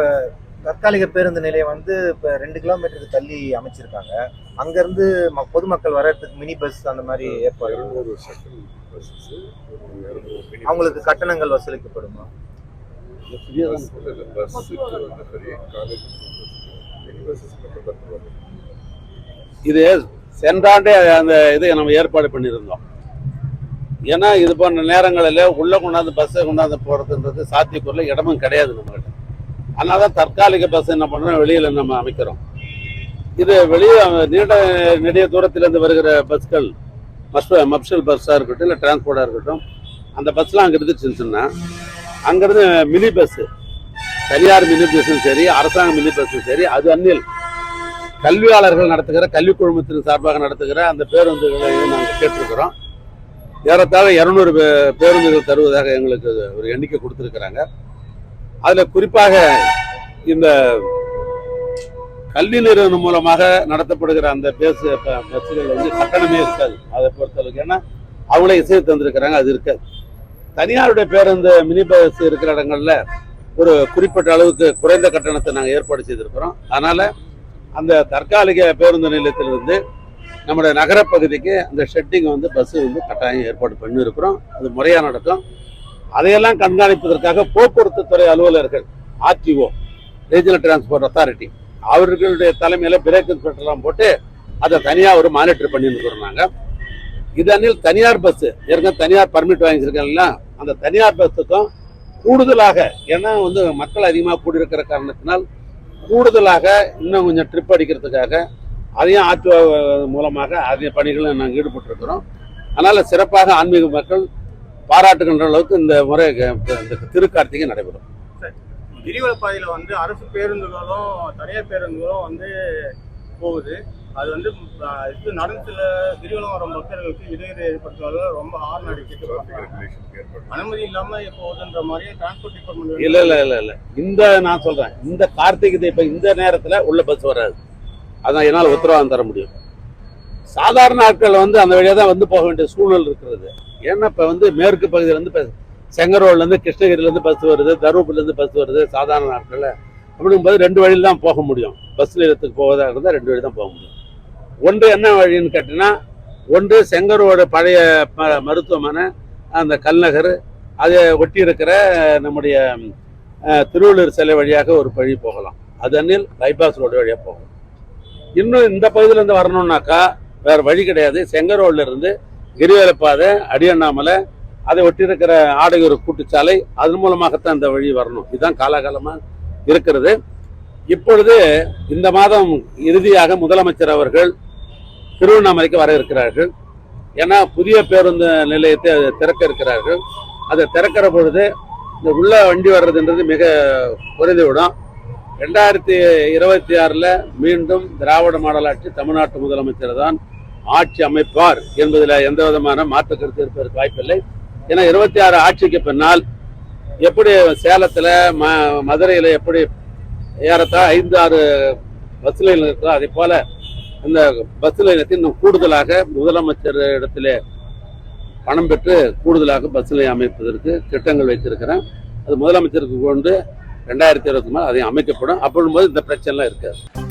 இப்ப தற்காலிக பேருந்து நிலையம் வந்து இப்ப ரெண்டு கிலோமீட்டருக்கு தள்ளி அமைச்சிருக்காங்க. அங்க இருந்து ம- பொதுமக்கள் வர்றதுக்கு மினி பஸ் அந்த மாதிரி ஏற்பாடு அவங்களுக்கு கட்டணங்கள் வசூலிக்கப்படுமா? இது சென்றாண்டே அந்த இதை நம்ம ஏற்பாடு பண்ணியிருந்தோம். ஏன்னா இது போன்ற நேரங்களில் உள்ள கொண்டாந்து பஸ்ஸை கொண்டாந்து போகிறதுன்றது சாத்தியக்குள்ள இடமும் கிடையாது நம்மகிட்ட. அதனால தான் தற்காலிக பஸ் என்ன பண்ணுறோம் வெளியில் நம்ம அமைக்கிறோம். இது வெளியே நீண்ட நெடிய தூரத்திலேருந்து வருகிற பஸ்கள் மஸ் மப்ஷல் பஸ்ஸாக இருக்கட்டும் இல்லை டிரான்ஸ்போர்ட்டாக இருக்கட்டும் அந்த பஸ்லாம் அங்கே இருந்துச்சுன்னா அங்கேருந்து மினி பஸ்ஸு தனியார் மினி பஸ்ஸும் சரி அரசாங்க மினி பஸ்ஸும் சரி அது அந்நில் கல்வியாளர்கள் நடத்துகிற கல்வி குழுமத்தின் சார்பாக நடத்துகிற அந்த பேருந்துகளை நாங்கள் கேட்டிருக்கிறோம். ஏறத்தாழ இரநூறு பேருந்துகள் தருவதாக எங்களுக்கு ஒரு எண்ணிக்கை கொடுத்துருக்குறாங்க. அதில் குறிப்பாக இந்த கல்வி நிறுவனம் மூலமாக நடத்தப்படுகிற அந்த பேசு பஸ்ஸுகள் வந்து கட்டணமே இருக்காது. அதை பொறுத்தளவுக்கு ஏன்னா அவங்களே இசை தந்திருக்கிறாங்க அது இருக்காது. தனியாருடைய பேருந்து மினி பஸ் இருக்கிற இடங்கள்ல ஒரு குறிப்பிட்ட அளவுக்கு குறைந்த கட்டணத்தை நாங்கள் ஏற்பாடு செய்திருக்கிறோம். அதனால அந்த தற்காலிக பேருந்து நிலையத்திலிருந்து நம்முடைய நகரப்பகுதிக்கு அந்த ஷெட்டிங் வந்து பஸ்ஸு வந்து கட்டாயம் ஏற்பாடு பண்ணியிருக்கிறோம். அது முறையாக நடக்கும். அதையெல்லாம் கண்காணிப்பதற்காக போக்குவரத்து துறை அலுவலர்கள் ஆர்டிஓ ரீஜனல் டிரான்ஸ்போர்ட் அத்தாரிட்டி அவர்களுடைய தலைமையில பிரேக் இன்ஸ்பெக்டர்லாம் போட்டு அதை தனியாக ஒரு மானிட்டர் பண்ணியிருக்கிறோம் நாங்கள் இதனில் தனியார் பஸ் ஏற்கனவே தனியார் பர்மிட் வாங்கியிருக்காங்களா அந்த தனியார் பஸ்ஸுக்கும் கூடுதலாக ஏன்னா வந்து மக்கள் அதிகமாக கூடியிருக்கிற காரணத்தினால் கூடுதலாக இன்னும் கொஞ்சம் ட்ரிப் அடிக்கிறதுக்காக அதையும் ஆற்று மூலமாக அதிக பணிகளும் நாங்கள் ஈடுபட்டிருக்கிறோம். அதனால் சிறப்பாக ஆன்மீக மக்கள் பாராட்டுகின்ற அளவுக்கு இந்த முறை இந்த திருக்கார்த்திகை நடைபெறும். கிரிவல பாதையில வந்து அரசு பேருந்துகளும் தனியார் பேருந்துகளும் வந்து போகுது. அது வந்து இது நடந்துல கிரிவலம் வரும் பக்தர்களுக்கு இடையூறு ஏற்படுத்துவதால ரொம்ப ஹார்ன் அடிக்கிட்டு அனுமதி இல்லாம போகுதுன்ற மாதிரி டிரான்ஸ்போர்ட் டிபார்ட்மெண்ட் இல்லை இல்லை இல்லை இல்லை. இந்த நான் சொல்கிறேன் இந்த கார்த்திகை இப்போ இந்த நேரத்தில் உள்ள பஸ் வராது. அதான் என்னால் உத்தரவாதம் தர முடியும். சாதாரண நாட்கள் வந்து அந்த வழியாக தான் வந்து போக வேண்டிய சூழல் இருக்கிறது. ஏன்னா இப்போ வந்து மேற்கு பகுதியிலேருந்து இப்போ செங்கரோட்லேருந்து கிருஷ்ணகிரிலேருந்து பஸ் வருது தருமபுரிலேருந்து பஸ் வருது சாதாரண நாட்களில். அப்படிங்கும்போது ரெண்டு வழியில் தான் போக முடியும். பஸ் நிலையத்துக்கு போவதாக இருந்தால் ரெண்டு வழி தான் போக முடியும். ஒன்று என்ன வழின்னு கேட்டிங்கன்னா ஒன்று செங்கரோட பழைய ம- மருத்துவமனை அந்த கல்நகர் அதை ஒட்டி இருக்கிற நம்முடைய திருவள்ளூர் சிலை வழியாக ஒரு வழி போகலாம். அது அன்னில் பைபாஸ் ரோடு வழியாக போகலாம். இன்னும் இந்த பகுதியிலேருந்து வரணுன்னாக்கா வேறு வழி கிடையாது. செங்கரோட்ல இருந்து கிரிவலப்பாதை அடியண்ணாமலை அதை ஒட்டி இருக்கிற ஆடையூர் கூட்டுச்சாலை அதன் மூலமாகத்தான் இந்த வழி வரணும். இதுதான் காலாகாலமாக இருக்கிறது. இப்பொழுது இந்த மாதம் இறுதியாக முதலமைச்சர் அவர்கள் திருவண்ணாமலைக்கு வர இருக்கிறார்கள். ஏன்னா புதிய பேருந்து நிலையத்தை திறக்க இருக்கிறார்கள். அதை திறக்கிற பொழுது இந்த உள்ள வண்டி வர்றதுன்றது மிக குறைந்துவிடும் ரெண்டாயிரத்தி இருபத்தி ஆறில் மீண்டும் திராவிட மாடல் ஆட்சி தமிழ்நாட்டு முதலமைச்சர் தான் ஆட்சி அமைப்பார் என்பதில் எந்த விதமான மாற்று கருத்து இருப்பதற்கு வாய்ப்பில்லை. ஏன்னா இருபத்தி ஆறு ஆட்சிக்கு பின்னால் எப்படி சேலத்தில் ம மதுரையில் எப்படி ஏறத்தா ஐந்து ஆறு பஸ் லைன் இருக்கோ அதே போல இந்த பஸ் லைனத்தை இன்னும் கூடுதலாக முதலமைச்சர் இடத்திலே பணம் பெற்று கூடுதலாக பஸ் நிலையம் அமைப்பதற்கு திட்டங்கள் வைத்திருக்கிறேன். அது முதலமைச்சருக்கு கொண்டு ரெண்டாயிரத்தி இருபத்தி மூணு அதையும் அமைக்கப்படும். அப்படிங்கும்போது இந்த பிரச்சனைலாம் இருக்காது.